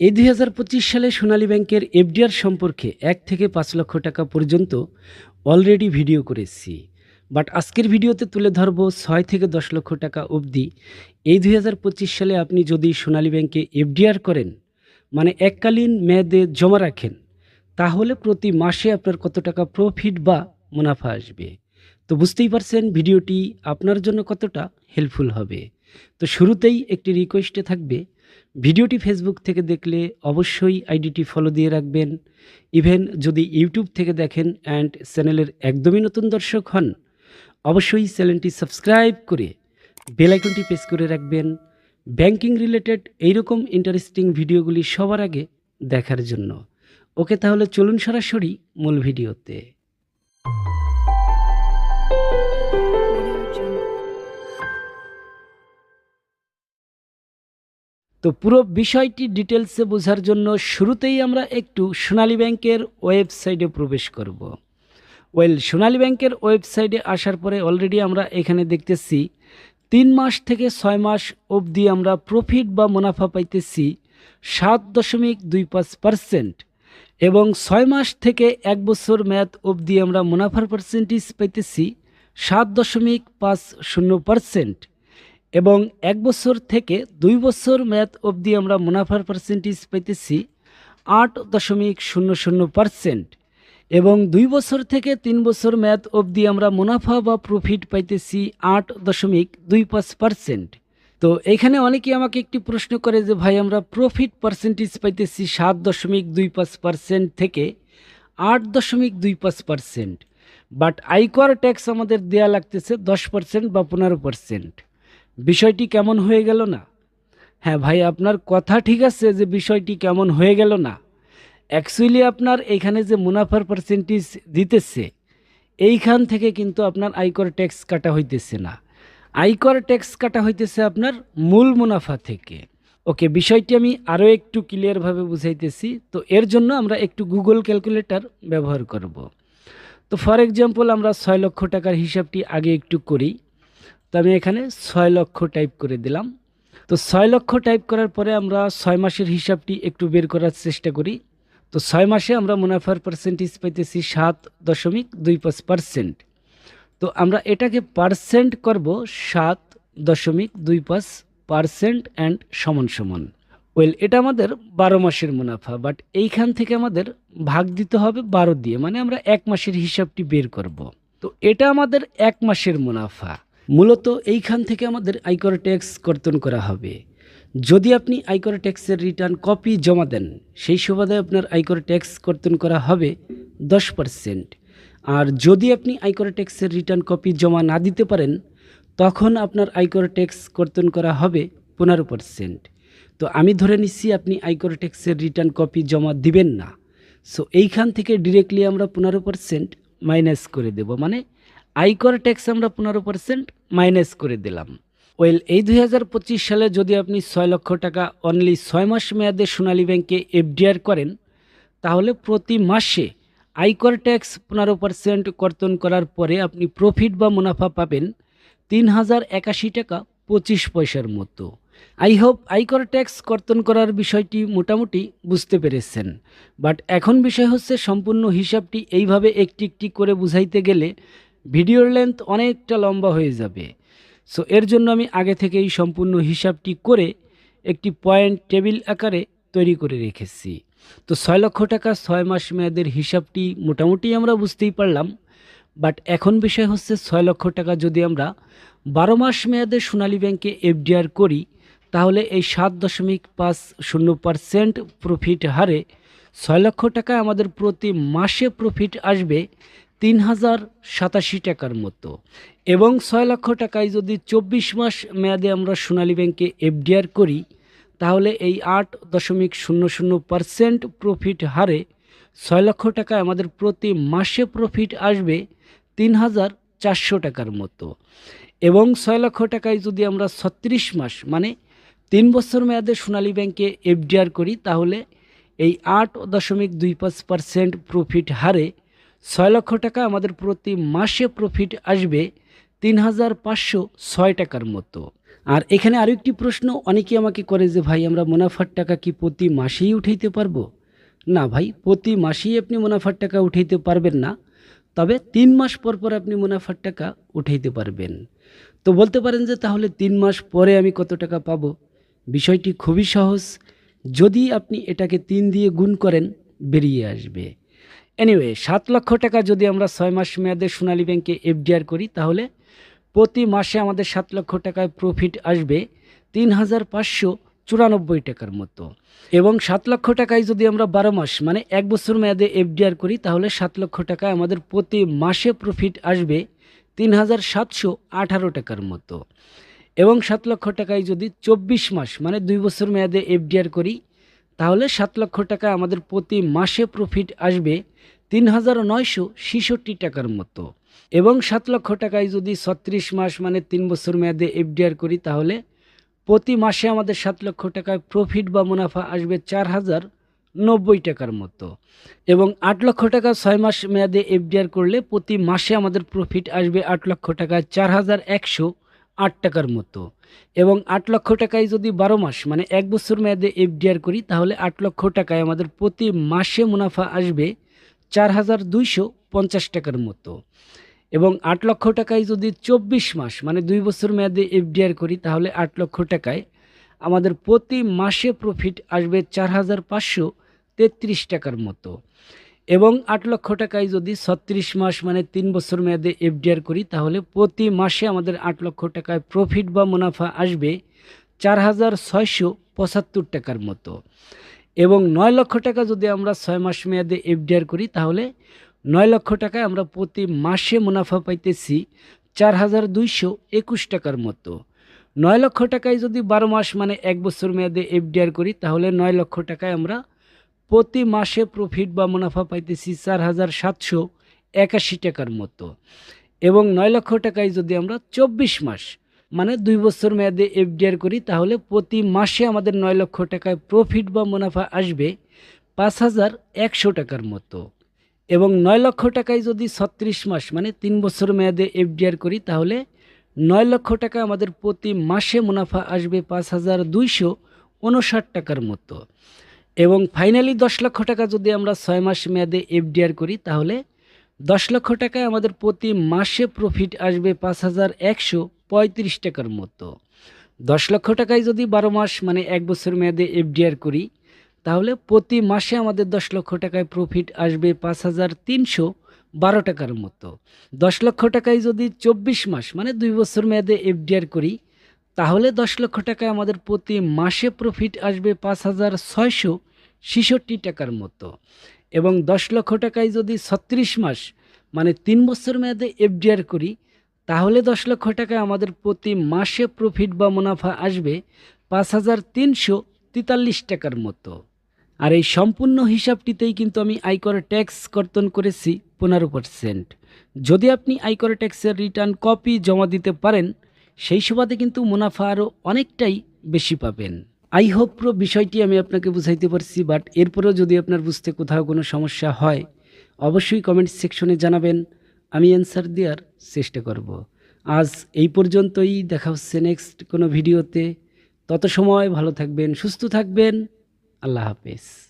এই দুই হাজার পঁচিশ সালে সোনালী ব্যাংকের এফডিআর সম্পর্কে এক থেকে পাঁচ লক্ষ টাকা পর্যন্ত অলরেডি ভিডিও করেছি। বাট আজকের ভিডিওতে তুলে ধরবো ছয় থেকে দশ লক্ষ টাকা অবধি। এই দুই হাজার পঁচিশ সালে আপনি যদি সোনালী ব্যাংকে এফডিআর করেন মানে এককালীন মেয়াদে জমা রাখেন, তাহলে প্রতি মাসে আপনার কত টাকা প্রফিট বা মুনাফা আসবে। তো বুঝতেই পারছেন, ভিডিওটি আপনার জন্য কতটা হেল্পফুল হবে। তো শুরুতেই একটি রিকোয়েস্টে থাকবে ভিডিওটি ফেসবুক থেকে দেখলে অবশ্যই আইডিটি ফলো দিয়ে রাখবেন। ইভেন যদি ইউটিউব থেকে দেখেন অ্যান্ড চ্যানেলের একদমই নতুন দর্শক হন, অবশ্যই চ্যানেলটি সাবস্ক্রাইব করে বেল আইকনটি প্রেস করে রাখবেন। ব্যাংকিং রিলেটেড এইরকম ইন্টারেস্টিং ভিডিওগুলি সবার আগে দেখার জন্য। ওকে তাহলে চলুন সরাসরি মূল ভিডিওতে। তো পুরো বিষয়টি ডিটেলসে বোঝার জন্য শুরুতেই আমরা একটু সোনালী ব্যাংকের ওয়েবসাইটে প্রবেশ করব। ওয়েল, সোনালী ব্যাংকের ওয়েবসাইটে আসার পরে অলরেডি আমরা এখানে দেখতেছি তিন মাস থেকে ছয় মাস অবধি আমরা প্রফিট বা মুনাফা পাইতেছি সাত দশমিক দুই পাঁচ পার্সেন্ট এবং ছয় মাস থেকে এক বছর মেয়াদ অবধি আমরা মুনাফার পার্সেন্টেজ পাইতেছি সাত দশমিক পাঁচ শূন্য পার্সেন্ট। এবং এক বছর থেকে দুই বছর মেয়াদ অবধি আমরা মুনাফার পার্সেন্টেজ পাইতেছি আট দশমিক শূন্য শূন্য পার্সেন্ট এবং দুই বছর থেকে তিন বছর মেয়াদ অবধি আমরা মুনাফা বা প্রফিট পাইতেছি আট দশমিক দুই পাঁচ পার্সেন্ট তো এখানে অনেকেই আমাকে একটি প্রশ্ন করে যে, ভাই, আমরা প্রফিট পার্সেন্টেজ পাইতেছি সাত দশমিক দুই পাঁচ পার্সেন্ট থেকে আট দশমিক দুই পাঁচ পার্সেন্ট বাট আয়কর ট্যাক্স আমাদের দেয়া লাগতেছে দশ পার্সেন্ট বা পনেরো পার্সেন্ট বিষয়টি কেমন হয়ে গেল না? হ্যাঁ ভাই, আপনার কথা ঠিক আছে যে বিষয়টি কেমন হয়ে গেল না। অ্যাকচুয়ালি আপনার এখানে যে মুনাফার পার্সেন্টেজ দিতেছে, এইখান থেকে কিন্তু আপনার আয়কর ট্যাক্স কাটা হইতেছে না। আয়কর ট্যাক্স কাটা হইতেছে আপনার মূল মুনাফা থেকে। ওকে, বিষয়টি আমি আরও একটু ক্লিয়ারভাবে বুঝাইতেছি। তো এর জন্য আমরা একটু গুগল ক্যালকুলেটর ব্যবহার করব। তো ফর এক্সাম্পল আমরা ছয় লক্ষ টাকার হিসাবটি আগে একটু করি। তো আমি এখানে ছয় লক্ষ টাইপ করে দিলাম। তো ছয় লক্ষ টাইপ করার পরে আমরা ছয় মাসের হিসাবটি একটু বের করার চেষ্টা করি। তো ছয় মাসে আমরা মুনাফার পার্সেন্টেজ পাইতেছি সাত দশমিক দুই পাঁচ পার্সেন্ট তো আমরা এটাকে পার্সেন্ট করব সাত দশমিক দুই পাঁচ পার্সেন্ট অ্যান্ড সমান সমান। ওয়েল এটা আমাদের বারো মাসের মুনাফা বাট এইখান থেকে আমাদের ভাগ দিতে হবে বারো দিয়ে মানে আমরা এক মাসের হিসাবটি বের করব। তো এটা আমাদের এক মাসের মুনাফা। মূলত এইখান থেকে আমাদের আয়কর ট্যাক্স কর্তন করা হবে। যদি আপনি আয়কর ট্যাক্সের রিটার্ন কপি জমা দেন, সেই সুবাদে আপনার আয়কর ট্যাক্স কর্তন করা হবে দশ পার্সেন্ট। আর যদি আপনি আয়কর ট্যাক্সের রিটার্ন কপি জমা না দিতে পারেন, তখন আপনার আয়কর ট্যাক্স কর্তন করা হবে পনেরো পার্সেন্ট। তো আমি ধরে নিচ্ছি আপনি আয়কর ট্যাক্সের রিটার্ন কপি জমা দিবেন না। সো এইখান থেকে ডিরেক্টলি আমরা পনেরো পার্সেন্ট মাইনাস করে দেব। মানে আয়কর ট্যাক্স আমরা পনেরো পার্সেন্ট মাইনাস করে দিলাম। ওয়েল, এই দুই হাজার পঁচিশ সালে যদি আপনি ছয় লক্ষ টাকা অনলি ছয় মাস মেয়াদে সোনালী ব্যাংকে এফডিআর করেন, তাহলে প্রতি মাসে আয়কর ট্যাক্স পনেরো পার্সেন্ট কর্তন করার পরে আপনি প্রফিট বা মুনাফা পাবেন তিন হাজার একাশি টাকা পঁচিশ পয়সার মতো। আই হোপ আয়কর ট্যাক্স কর্তন করার বিষয়টি মোটামুটি বুঝতে পেরেছেন। বাট এখন বিষয় হচ্ছে সম্পূর্ণ হিসাবটি এইভাবে একটি একটি করে বুঝাইতে গেলে ভিডিওর লেন্থ অনেকটা লম্বা হয়ে যাবে। সো এর জন্য আমি আগে থেকেই সম্পূর্ণ হিসাবটি করে একটি পয়েন্ট টেবিল আকারে তৈরি করে রেখেছি। তো, ছয় লক্ষ টাকা ছয় মাস মেয়াদের হিসাবটি মোটামুটি আমরা বুঝতেই পারলাম। বাট এখন বিষয় হচ্ছে ছয় লক্ষ টাকা যদি আমরা বারো মাস মেয়াদে সোনালী ব্যাংকে এফডিআর করি, তাহলে এই সাত দশমিক পাঁচ শূন্য পারসেন্ট প্রফিট হারে ছয় লক্ষ টাকা আমাদের প্রতি মাসে প্রফিট আসবে তিন হাজার সাতাশি টাকার মতো। এবং ছয় লক্ষ টাকায় যদি চব্বিশ মাস মেয়াদে আমরা সোনালী ব্যাংকে এফডিআর করি, তাহলে এই আট দশমিক শূন্য শূন্য পারসেন্ট প্রফিট হারে ছয় লক্ষ টাকায় আমাদের প্রতি মাসে প্রফিট আসবে তিন হাজার চারশো টাকার মতো। এবং ছয় লক্ষ টাকায় যদি আমরা ছত্রিশ মাস মানে তিন বছর মেয়াদে সোনালী ব্যাংকে এফডিআর করি, তাহলে এই আট দশমিক দুই পাঁচ পারসেন্ট প্রফিট হারে ছয় লক্ষ টাকা আমাদের প্রতি মাসে প্রফিট আসবে তিন হাজার পাঁচশো ছয় টাকার মতো। আর এখানে আরও একটি প্রশ্ন অনেকে আমাকে করে যে, ভাই, আমরা মুনাফার টাকা কি প্রতি মাসেই উঠাইতে পারব? না ভাই, প্রতি মাসেই আপনি মুনাফার টাকা উঠাইতে পারবেন না, তবে তিন মাস পর পর আপনি মুনাফার টাকা উঠাইতে পারবেন। তো বলতে পারেন যে, তাহলে তিন মাস পরে আমি কত টাকা পাবো? বিষয়টি খুবই সহজ। যদি আপনি এটাকে তিন দিয়ে গুণ করেন, বেরিয়ে আসবে। এনিওয়ে সাত লক্ষ টাকা যদি আমরা ছয় মাস মেয়াদে সোনালী ব্যাংকে এফডিআর করি, তাহলে প্রতি মাসে আমাদের সাত লক্ষ টাকায় প্রফিট আসবে তিন হাজার পাঁচশো চুরানব্বই টাকার মতো। এবং সাত লক্ষ টাকায় যদি আমরা বারো মাস মানে এক বছর মেয়াদে এফডিআর করি, তাহলে সাত লক্ষ টাকায় আমাদের প্রতি মাসে প্রফিট আসবে তিন হাজার সাতশো আঠারো টাকার মতো। এবং সাত লক্ষ টাকায় যদি চব্বিশ মাস মানে দুই বছর মেয়াদে এফডিআর করি তাহলে সাত লক্ষ টাকা আমাদের প্রতি মাসে প্রফিট আসবে তিন হাজার নয়শো ছেষট্টি টাকার মতো। এবং সাত লক্ষ টাকায় যদি ছত্রিশ মাস মানে তিন বছর মেয়াদে এফডিআর করি, তাহলে প্রতি মাসে আমাদের সাত লক্ষ টাকায় প্রফিট বা মুনাফা আসবে চার হাজার নব্বই টাকার মতো। এবং আট লক্ষ টাকা ছয় মাস মেয়াদে এফডিআর করলে প্রতি মাসে আমাদের প্রফিট আসবে আট লক্ষ টাকায় চার হাজার একশো আট টাকার মতো। এবং আট লক্ষ টাকায় যদি বারো মাস মানে এক বছর মেয়াদে এফডিআর করি, তাহলে আট লক্ষ টাকায় আমাদের প্রতি মাসে মুনাফা আসবে চার হাজার দুইশো পঞ্চাশ টাকার মতো। এবং আট লক্ষ টাকায় যদি চব্বিশ মাস মানে দুই বছর মেয়াদে এফডিআর করি, তাহলে আট লক্ষ টাকায় আমাদের প্রতি মাসে প্রফিট আসবে চার হাজার পাঁচশো তেত্রিশ টাকার মতো। এবং আট লক্ষ টাকায় যদি ছত্রিশ মাস মানে তিন বছর মেয়াদে এফডিআর করি, তাহলে প্রতি মাসে আমাদের আট লক্ষ টাকায় প্রফিট বা মুনাফা আসবে চার হাজার ছয়শো পঁচাত্তর টাকার মতো। এবং নয় লক্ষ টাকা যদি আমরা ছয় মাস মেয়াদে এফডিআর করি, তাহলে নয় লক্ষ টাকায় আমরা প্রতি মাসে মুনাফা পাইতেছি চার হাজার দুইশো একুশ টাকার মতো। নয় লক্ষ টাকায় যদি বারো মাস মানে এক বছর মেয়াদে এফডিআর করি, তাহলে নয় লক্ষ টাকায় আমরা প্রতি মাসে প্রফিট বা মুনাফা পাইতেছি চার হাজার সাতশো একাশি টাকার মতো। এবং নয় লক্ষ টাকায় যদি আমরা চব্বিশ মাস মানে দুই বছর মেয়াদে এফডিআর করি, তাহলে প্রতি মাসে আমাদের নয় লক্ষ টাকায় প্রফিট বা মুনাফা আসবে পাঁচ হাজার একশো টাকার মতো। এবং নয় লক্ষ টাকায় যদি ছত্রিশ মাস মানে তিন বছর মেয়াদে এফডিআর করি, তাহলে নয় লক্ষ টাকা আমাদের প্রতি মাসে মুনাফা আসবে পাঁচ হাজার দুইশো উনষাট টাকার মতো। এবং ফাইনালি দশ লক্ষ টাকা যদি আমরা ছয় মাস মেয়াদে এফডিআর করি, তাহলে দশ লক্ষ টাকায় আমাদের প্রতি মাসে প্রফিট আসবে পাঁচ হাজার একশো পঁয়ত্রিশ টাকার মতো। দশ লক্ষ টাকায় যদি বারো মাস মানে এক বছর মেয়াদে এফডিআর করি, তাহলে প্রতি মাসে আমাদের দশ লক্ষ টাকায় প্রফিট আসবে পাঁচ হাজার তিনশো বারো টাকার মতো। দশ লক্ষ টাকায় যদি চব্বিশ মাস মানে দুই বছর মেয়াদে এফডিআর করি তাহলে দশ লক্ষ টাকায় আমাদের প্রতি মাসে প্রফিট আসবে পাঁচ হাজার ছয়শো ছেষট্টি টাকার মতো। এবং দশ লক্ষ টাকায় যদি ছত্রিশ মাস মানে তিন বছর মেয়াদে এফডিআর করি, তাহলে দশ লক্ষ টাকায় আমাদের প্রতি মাসে প্রফিট বা মুনাফা আসবে পাঁচ হাজার তিনশো তেতাল্লিশ টাকার মতো। আর এই সম্পূর্ণ হিসাবটিতেই কিন্তু আমি আয়কর ট্যাক্স কর্তন করেছি পনেরো পার্সেন্ট যদি আপনি আয়কর ট্যাক্সের রিটার্ন কপি জমা দিতে পারেন সেই সুবাদে কিন্তু মুনাফা আরও অনেকটাই বেশি পাবেন। আই হোপ প্রো বিষয়টি আমি আপনাকে বুঝাইতে পারছি বাট এরপরেও যদি আপনার বুঝতে কোথাও কোনো সমস্যা হয়, অবশ্যই কমেন্ট সেকশনে জানাবেন। আমি অ্যান্সার দেওয়ার চেষ্টা করব। আজ এই পর্যন্তই, দেখা হচ্ছে নেক্সট কোনো ভিডিওতে তত সময় ভালো থাকবেন, সুস্থ থাকবেন। আল্লাহ হাফেজ।